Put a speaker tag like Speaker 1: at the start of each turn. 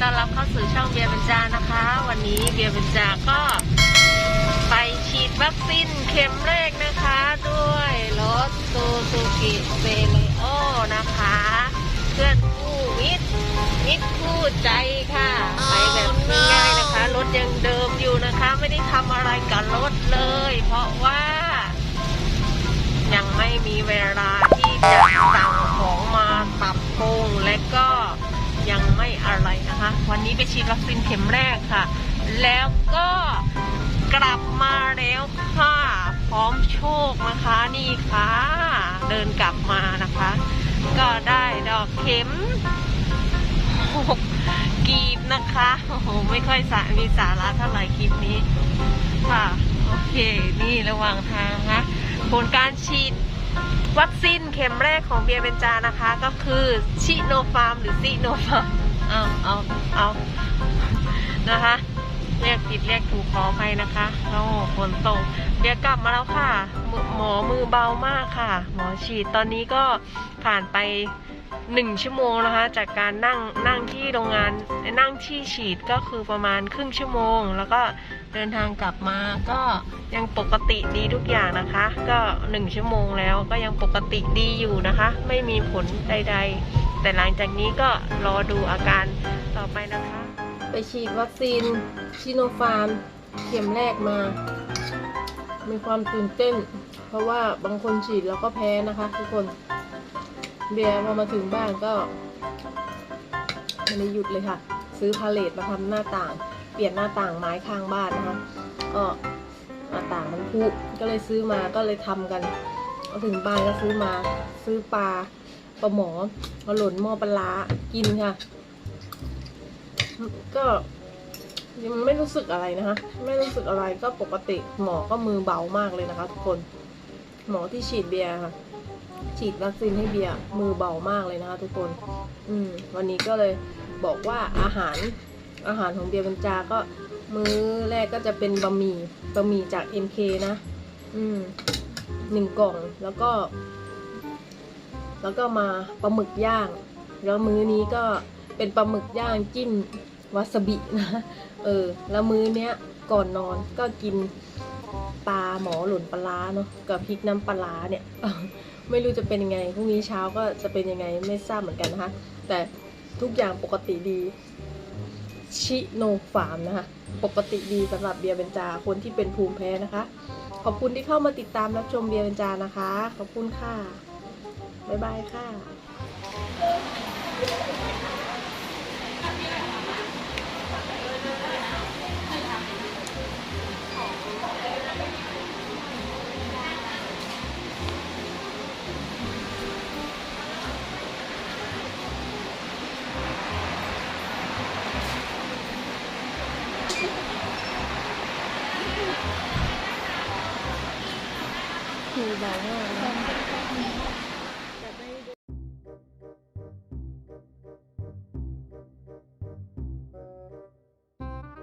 Speaker 1: ต้อนรับเข้าสู่ช่องเบียร์บัญจานะคะ วันนี้เบียร์บัญจาก็ไปฉีดวัคซีนเข็มแรกนะคะ ด้วยรถซูซูกิเซเลโอนะคะ เพื่อนคู่มิตรมิตรคู่ใจค่ะ ไปแบบง่ายๆนะคะ รถยังเดิมอยู่นะคะ ไม่ได้ทำอะไรกับรถเลย เพราะว่า ยังไม่มีเวลาที่จะ นี้ไปฉีดวัคซีนเข็มแรกค่ะ แล้วก็กลับมาแล้วค่ะ พร้อมโชคนะคะนี่ค่ะ เดินกลับมานะคะ ก็ได้ดอกเข็มหกกีบนะคะโอ้โหไม่ค่อยสามีสาระเท่าไหร่คลิปนี้ค่ะ โอเค นี่ระหว่างทางนะคะผลการฉีดวัคซีนเข็มแรกของเบียร์เบนจานะคะ ก็คือชิโนฟาร์มหรือซิโนฟาร์ม เอาเอาเอานะคะ เรียกผิดเรียกถูกขออภัยนะคะโอ้ฝนตกเบียร์กลับมาแล้วค่ะหมอหมอมือเบามากค่ะ หมอฉีดตอนนี้ก็ผ่านไปหนึ่งชั่วโมงนะคะ จากการนั่งนั่งที่โรงงานนั่งที่ฉีดก็คือประมาณครึ่งชั่วโมง แล้วก็เดินทางกลับมาก็ยังปกติดีทุกอย่างนะคะ ก็หนึ่งชั่วโมงแล้วก็ยังปกติดีอยู่นะคะ ไม่มีผลใด ๆ แต่หลังจากนี้ก็รอดูอาการต่อไปนะคะ ไปฉีดวัคซีนชิโนฟาร์มเข็มแรกมา มีความตื่นเต้น เพราะว่าบางคนฉีดแล้วก็แพ้นะคะทุกคนเบียร์พอมาถึงบ้านก็ไม่ได้หยุดเลยค่ะ ซื้อพาเลตมาทำหน้าต่าง เปลี่ยนหน้าต่างไม้ข้างบ้านนะคะ ก็หน้าต่างมันพุก็เลยซื้อมาก็เลยทำกันเอาถึงบ้านก็ซื้อมาซื้อปลา ปลาหมอมาหล่นหม้อปลากินค่ะ ก็ยังไม่รู้สึกอะไรนะคะ ไม่รู้สึกอะไรก็ปกติหมอก็มือเบามากเลยนะคะทุกคน หมอที่ฉีดเบียร์ค่ะ ฉีดวัคซีนให้เบียร์มือเบามากเลยนะคะทุกคน อืม วันนี้ก็เลยบอกว่าอาหารอาหารของเบียร์บรรจาก็มื้อแรกก็จะเป็นบะหมี่บะหมี่จาก MK นะ อืมหนึ่งกล่องแล้วก็ แล้วก็มาปลาหมึกย่าง แล้วมื้อนี้ก็เป็นปลาหมึกย่างจิ้มวาซาบินะเออแล้วมื้อเนี้ยก่อนนอนก็กินปลาหมอหล่นปลาเนาะกับพริกน้ำปลาร้าเนี่ยไม่รู้จะเป็นยังไงพรุ่งนี้เช้าก็จะเป็นยังไงไม่ทราบเหมือนกันนะคะแต่ทุกอย่างปกติดีชิโนฟาร์มนะคะปกติดีสำหรับเบียร์เบนจาคนที่เป็นภูมิแพ้นะคะ ขอบคุณที่เข้ามาติดตามรับชมเบียร์เบนจานะคะ ขอบคุณค่ะ บ๊ายบายค่ะคือแบบว่า